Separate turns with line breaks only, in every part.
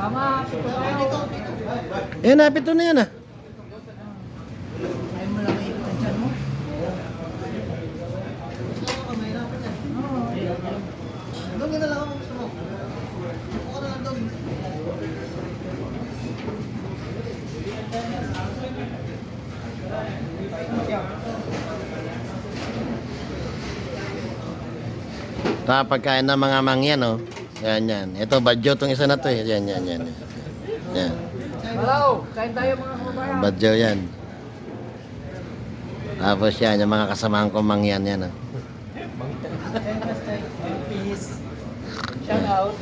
Tama.
Eh, napito na yan ah.
Ayaw mo lang maikot ang tiyan mo.
Doon na lang ako gusto mo. Na lang doon.
Ang pagkain ng mga mangyan oh. Yan, yan. Ito, badyo tong isa na to eh. Yan, yan, yan. Yan.
Hello, kain tayo mga kababayan.
Badyo yan. Tapos yan, yung mga kasamahan ko mangyan yan oh.
Shout out.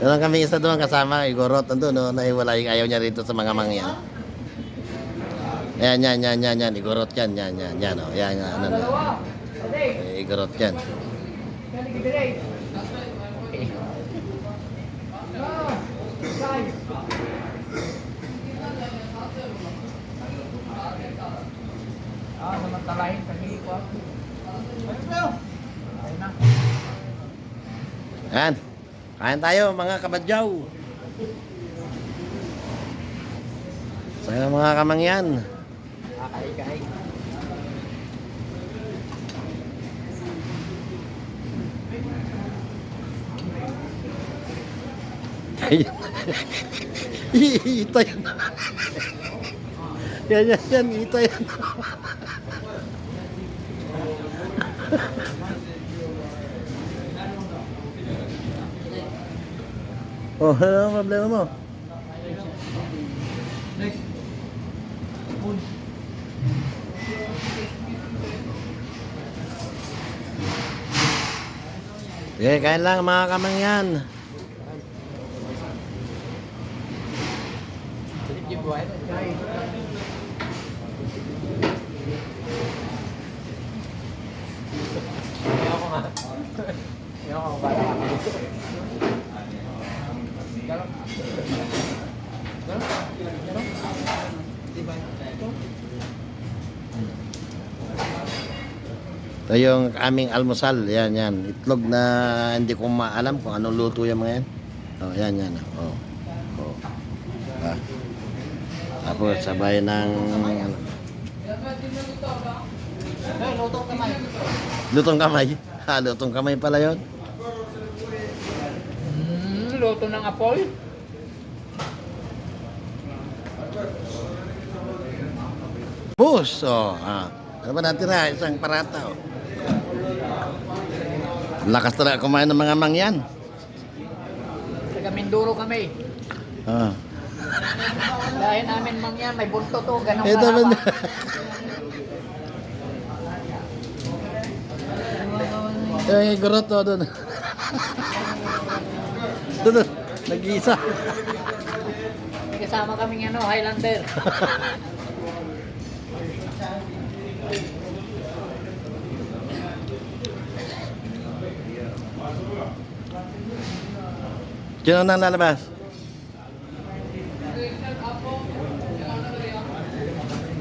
Doon kami isa doon kasama, Igorot, nandun, no, naiwala yung ayaw niya rito sa mga mangyan. Yan, yan, yan, yan, yan, Igorot yan, yan, yan, yan, oh, yan, yan, ano, ano.
Dalawa. Okay.
Eh, Igorot yan.
Kali gidere. Ah, guys. Ah, samantalahin kami ko. Ayun.
Yan. Kain tayo, mga kabadyaw. Sa mga kamangyan.
Ah, kain, kain.
Ito yan. yan, yan, yan. oh, ano ang problema mo? Sige, kain lang mga kamangyan.
Sige, buhay. Kain. Ayaw ko nga. Ayaw ko, bala ka. Galo. Galo. Galo. Di. Ito
yung aming almusal. Yan, yan. Itlog na hindi ko maalam kung anong luto yung mga yan. Oh, yan, yan. Oh. Oh. Ah. Tapos sabay ng
Hey, lutong kamay.
lutong kamay. Ha, lutong kamay pala yon.
Mm, luto ng apoy.
Bus! Oh, ah. Ano ba natin na? Isang parata. Oh. Lakas talaga kumain ng mga mangyan.
Taga Mindoro kami.
Ah.
Dahil namin mangyan, may bunto to, ganun
naman.
kahaba.
Eh, gurot to doon. Doon, doon. Nag-iisa.
Kasama kaming ano, Highlander.
Sino nang lalabas?
Lalabas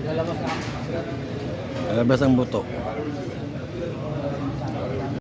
na.
Lalabas ang buto.